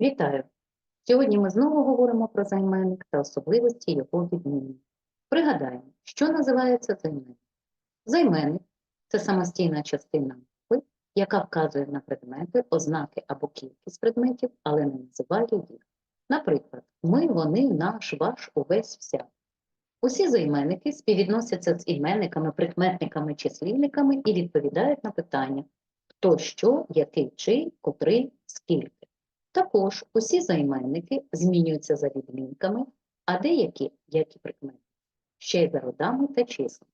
Вітаю! Сьогодні ми знову говоримо про займенник та особливості його відмінення. Пригадаємо, що називається займенник. Займенник це самостійна частина мови, яка вказує на предмети, ознаки або кількість предметів, але не називає їх. Наприклад, ми, вони, наш, ваш, увесь, вся. Усі займенники співвідносяться з іменниками, прикметниками, числівниками і відповідають на питання хто що, який чий, котрий, скільки. Також усі займенники змінюються за відмінками, а деякі, як і прикмети, ще й за родами та числами.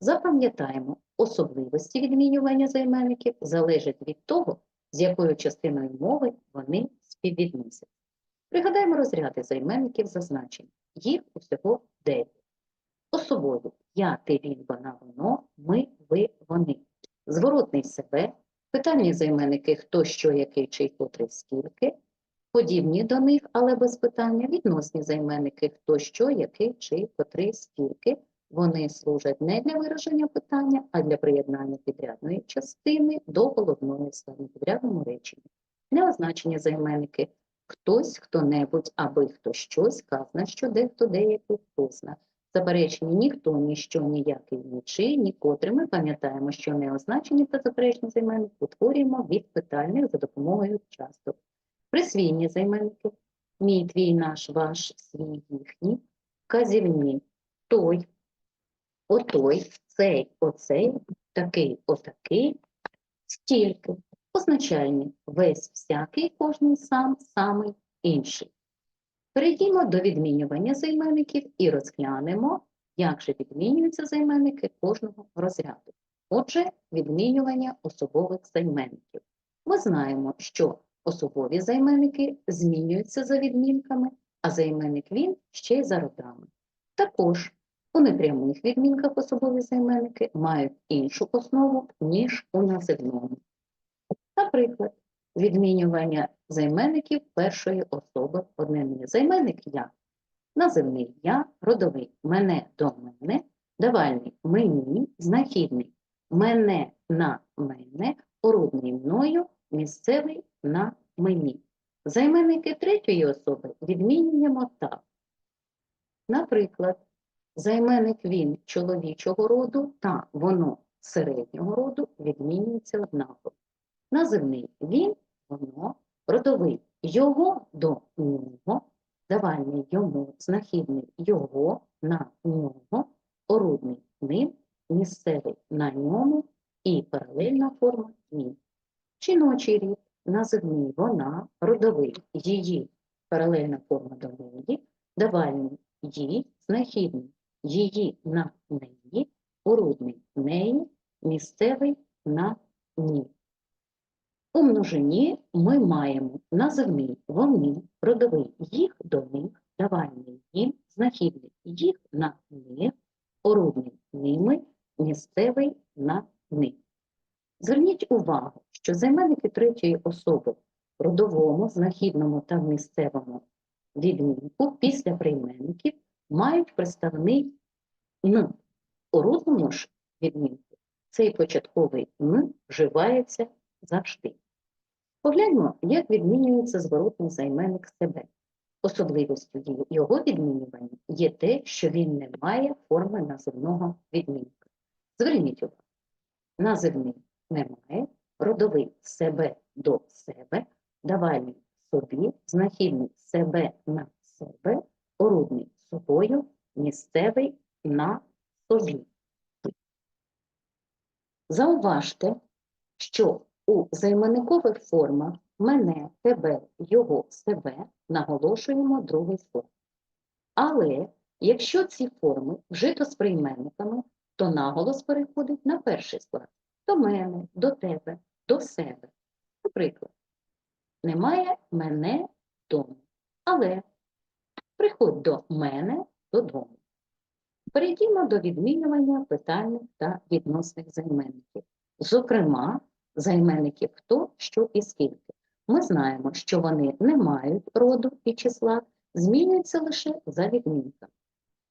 Запам'ятаємо, особливості відмінювання займенників залежать від того, з якою частиною мови вони співвідносять. Пригадаємо розряди займенників за значенням. Їх усього 9. Особові я, ти, він, вона, воно, ми, ви, вони. Зворотний себе, питальні займенники хто, що, який, чий, котрий, скільки. Подібні до них, але без питання, відносні займенники хто, що, який, чий, котрий, скільки. Вони служать не для вираження питання, а для приєднання підрядної частини до головної складу підрядному реченні. Неозначені займенники хтось, хто-небудь, аби хто щось, казна, що дехто, деякий, хто зна. Заперечені ніхто, ніщо, ніякий, нічий, нікотрий. Ми пам'ятаємо, що неозначені та заперечні займенники утворюємо від питальних за допомогою часток. Присвійні займенники мій, твій, наш, ваш, свій, їхній, вказівні, той, отой, цей, оцей, такий, отакий, стільки, позначальні весь, всякий, кожний сам, самий, інший. Перейдімо до відмінювання займенників і розглянемо, як же відмінюються займенники кожного розряду. Отже, відмінювання особових займенників. Ми знаємо, що особові займенники змінюються за відмінками, а займенник він ще й за родами. Також у непрямих відмінках особові займенники мають іншу основу, ніж у називному. Наприклад, відмінювання займенників першої особи однини. Займенник я, називний я, родовий мене до мене, давальний мені, знахідний мене на мене, орудний мною, місцевий на мені. Займенники третьої особи відмінюємо так. Наприклад, займенник він чоловічого роду та воно середнього роду відмінюються однаково. Називний він, воно, родовий його до нього, давальний йому, знахідний його на нього, орудний ним, місцевий на ньому і паралельна форма він. Жіночий рід, називний вона, родовий її, паралельна форма до неї, давальний їй, знахідний її на неї, орудний неї, місцевий на ній. У множині ми маємо називний вони, родовий їх до них, давальний їм, знахідний їх на них, орудний ними, місцевий на них. Зверніть увагу, що займенники третьої особи в родовому, знахідному та місцевому відмінку після прийменників мають представний н. У родному ж відмінку цей початковий н вживається завжди. Погляньмо, як відмінюється зворотний займенник себе. Особливістю його відмінювання є те, що він не має форми називного відмінка. Зверніть увагу, називний немає, родовий себе до себе, давальний собі, знахідний себе на себе, орудний собою, місцевий на собі. Зауважте, що у займенникових формах мене, тебе, його, себе наголошуємо другий склад. Але якщо ці форми вжито з прийменниками, то наголос переходить на перший склад до мене, до тебе, до себе. Наприклад, немає мене вдома, але приходь до мене додому. Перейдімо до відмінювання питальних та відносних займенників. Зокрема, займенників хто, що і скільки. Ми знаємо, що вони не мають роду і числа, змінюються лише за відмінками.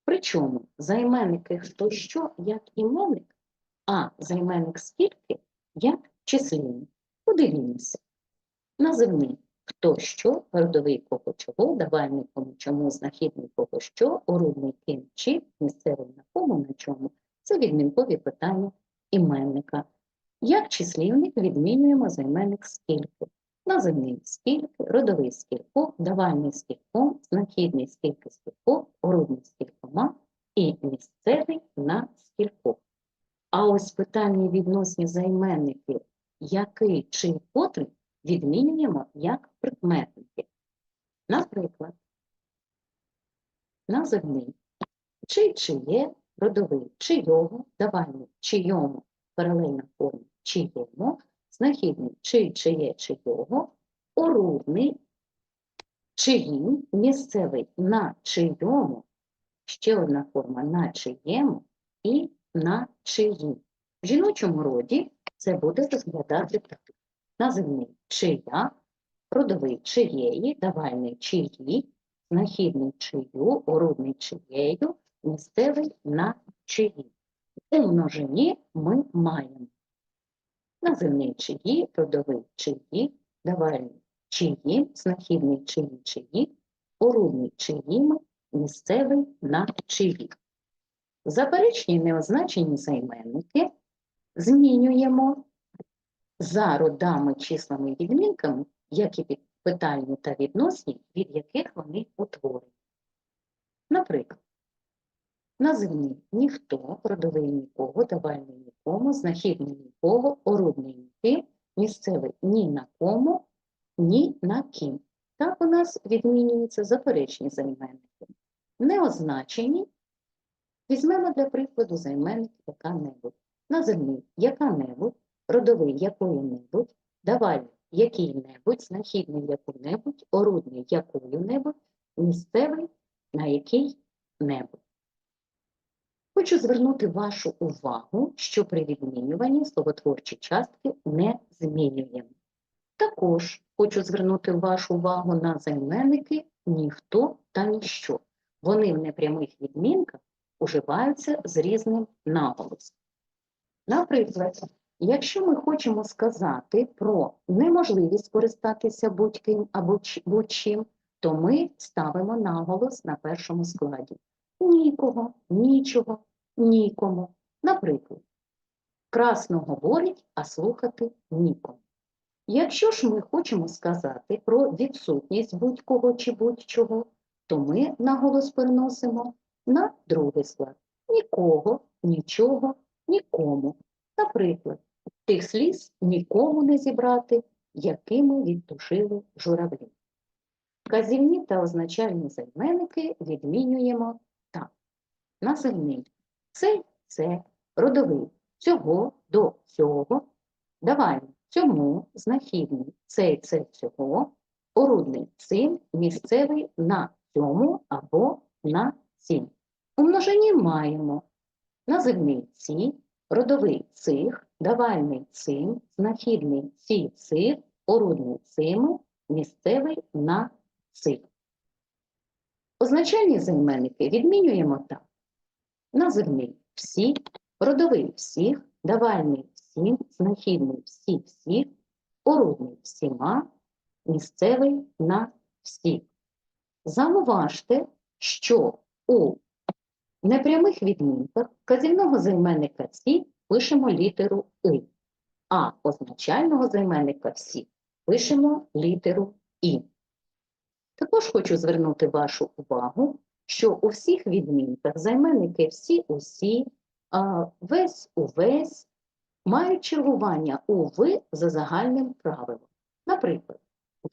Причому займенники хто що як іменник, а займенник скільки як числівник. Подивімося. Називний хто що, родовий кого чого, давальний кому чому, знахідний кого що, орудний ким чи, місцевий на кому на чому. Це відмінкові питання іменника. Як числівник відмінюємо займенник скільки? Називний скільки, родовий скількох, давальний скільком, знахідний скільки скількох, орудний скількома і місцевий на скількох. А ось питання відносні займенники який чи котрий відмінюємо як прикметники. Наприклад, називний чи чиє, родовий чийого, давальний чийому, паралельна форма чиєму, знахідний чи чиє чийого, орудний чиїм, місцевий на чийому, ще одна форма на чиєму і на чиї. В жіночому роді це буде розглядати так. Називний чия, родовий чиєї, давальний чиї, знахідний чию, орудний чиєю, місцевий на чиї. У множині ми маємо називний чиї, родовий чиї, давальний чиї, знахідний чиї чиї, орудний чиїми, місцевий на чиї. Заперечні неозначені займенники змінюємо за родами, числами і відмінками, як і питальні та відносні, від яких вони утворені. Наприклад, називний ніхто, родовий нікого, давальний нікому, знахідний нікого, орудний ніки, місцевий ні на кому, ні на ким. Так у нас відмінюються заперечні займенники. Неозначені Візьмемо для прикладу займенник яка-небудь. Називний яка-небудь, родовий якої-небудь, давальний який-небудь, знахідний яку-небудь, орудний якою-небудь, місцевий на який-небудь. Хочу звернути вашу увагу, що при відмінюванні словотворчі частки не змінюємо. Також хочу звернути вашу увагу на займенники ніхто та ніщо. Вони в непрямих відмінках уживаються з різним наголосом. Наприклад, якщо ми хочемо сказати про неможливість скористатися будь-ким або будь-чим, то ми ставимо наголос на першому складі. Нікого, нічого, нікому. Наприклад, красно говорить, а слухати нікому. Якщо ж ми хочемо сказати про відсутність будь-кого чи будь-чого, то ми наголос переносимо на другий склад. Нікого, нічого, нікому. Наприклад, тих сліз нікому не зібрати, якими відтушили журавлі. Казівні та означальні займенники відмінюємо. Називний це, це, родовий цього до цього, давальний цьому, знахідний цей, це, цього, орудний цим, місцевий на цьому або на цім. У множині маємо називний ці, родовий цих, давальний цим, знахідний ці цих, орудний цими, місцевий на цих. Означальні займенники відмінюємо так. Називний всі, родовий всіх, давальний всім, знахідний всі всіх, орудний всіма, місцевий на всіх. Зауважте, що у непрямих відмінках вказівного займенника «всі» пишемо літеру «и», а означального займенника «всі» пишемо літеру «і». Також хочу звернути вашу увагу, що у всіх відмінках займенники «всі», «усі», «весь», «увесь» мають чергування у «ви» за загальним правилом. Наприклад,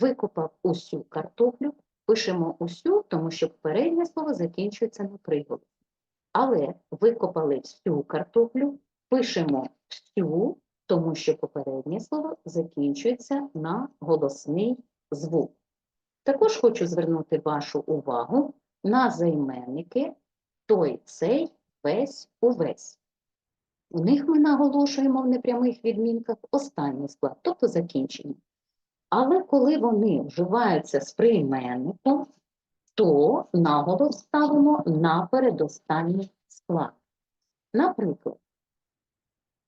викопав усю картоплю, пишемо усю, тому що попереднє слово закінчується на приголосі. Але викопали всю картоплю, пишемо всю, тому що попереднє слово закінчується на голосний звук. Також хочу звернути вашу увагу на займенники той, цей, весь, увесь. У них ми наголошуємо в непрямих відмінках останній склад, тобто закінчення. Але коли вони вживаються з прийменником, то наголос ставимо на передостанній склад. Наприклад,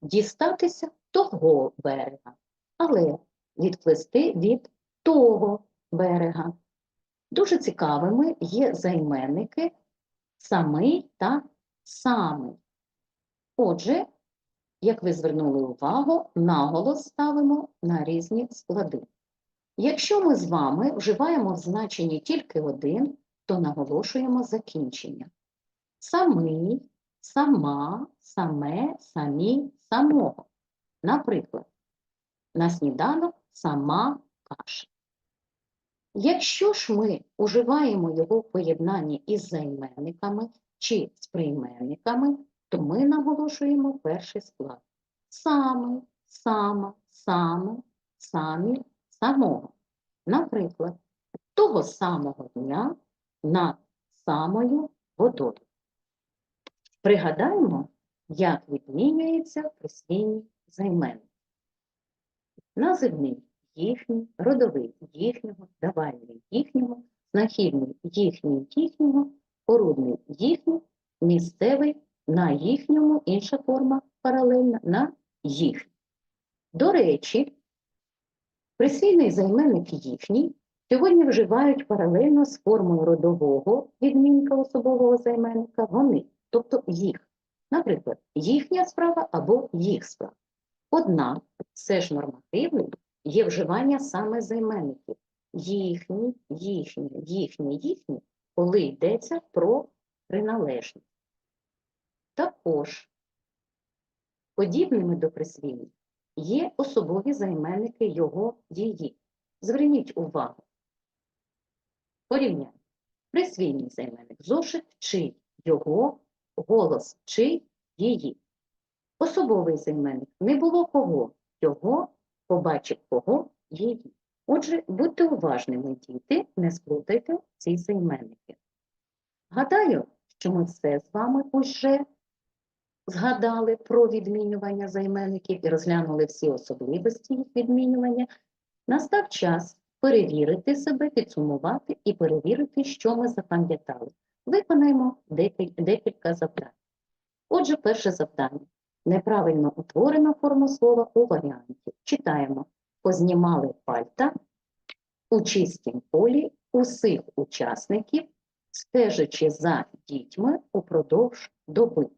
дістатися того берега, але відплести від того берега. Дуже цікавими є займенники самий та самий. Отже, як ви звернули увагу, наголос ставимо на різні склади. Якщо ми з вами вживаємо в значенні тільки один, то наголошуємо закінчення. Самий, сама, саме, самі, самого. Наприклад, на сніданок сама каша. Якщо ж ми уживаємо його в поєднанні із займенниками чи з прийменниками, то ми наголошуємо перший склад. Саме, сама, саме, самі, самого. Наприклад, того самого дня над самою водою. Пригадаємо, як відмінюється присвійний займенник. Називний їхній, родовий їхнього, давальний їхнього, знахідний їхній їхнього, порудний їхній, місцевий на їхньому, інша форма паралельна на їхній. До речі, присвійний займенник їхній сьогодні вживають паралельно з формою родового відмінка особового займенника вони, тобто їх. Наприклад, їхня справа або їх справа. Однак, все ж нормативний є вживання саме займенників їхні, їхні, їхні, їхні, коли йдеться про приналежність. Також подібними до присвійних є особові займенники його її. Зверніть увагу. Порівняйте. Присвійний займенник зошит чий, його, голос чий, її. Особовий займенник не було кого, його, побачив кого, її. Отже, будьте уважними, діти, не сплутайте ці займенники. Гадаю, що ми все з вами уже згадали про відмінювання займенників і розглянули всі особливості їх відмінювання. Настав час перевірити себе, підсумувати і перевірити, що ми запам'ятали. Виконаємо декілька завдань. Отже, перше завдання. Неправильно утворена форма слова у варіанті. Читаємо. Познімали пальта у чистім полі усіх учасників, стежачи за дітьми упродовж доби.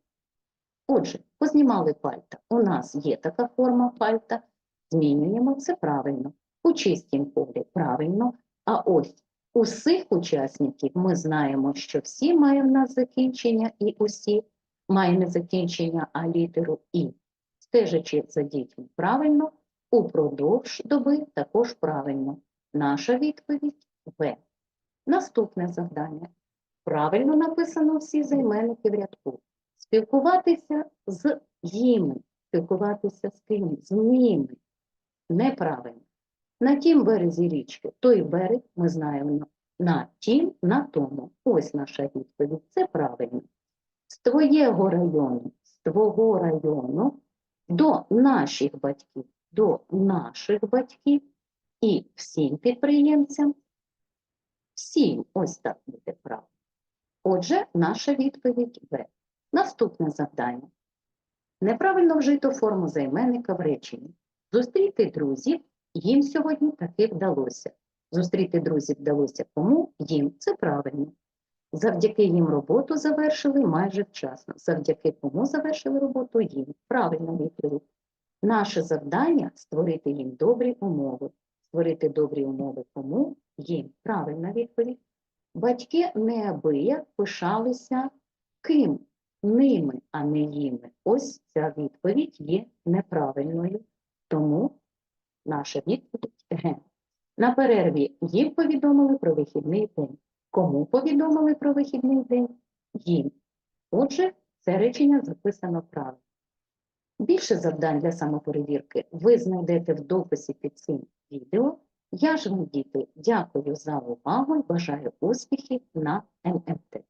Отже, познімали пальта. У нас є така форма пальта. Змінюємо це правильно. У чистім полі правильно. А ось усіх учасників ми знаємо, що всі має в нас закінчення і усі має не закінчення, а літеру І. Стежачи за дітьми правильно, упродовж доби також правильно. Наша відповідь В. Наступне завдання. Правильно написано всі займенники в рядку. Спілкуватися з їми, спілкуватися з ким? З ними. Неправильно. На тім березі річки, той берег ми знаємо на тім, на тому. Ось наша відповідь. Це правильно. Твоєго району, з твого району до наших батьків, до наших батьків і всім підприємцям. Всім ось так буде правильно. Отже, наша відповідь В. Наступне завдання. Неправильно вжито форму займенника в реченні. Зустріти друзів їм сьогодні таки вдалося. Зустріти друзів вдалося кому? Їм. Це правильно. Завдяки їм роботу завершили майже вчасно. Завдяки кому завершили роботу їм. Правильна відповідь. Наше завдання створити їм добрі умови. Створити добрі умови кому? Їм. Правильна відповідь. Батьки неабияк пишалися ким? Ними, а не їми. Ось ця відповідь є неправильною. Тому наша відповідь Г. На перерві їм повідомили про вихідний день. Кому повідомили про вихідний день? Їм. Отже, це речення записано правильно. Більше завдань для самоперевірки ви знайдете в дописі під цим відео. Я ж вам, діти, дякую за увагу і бажаю успіхів на НМТ.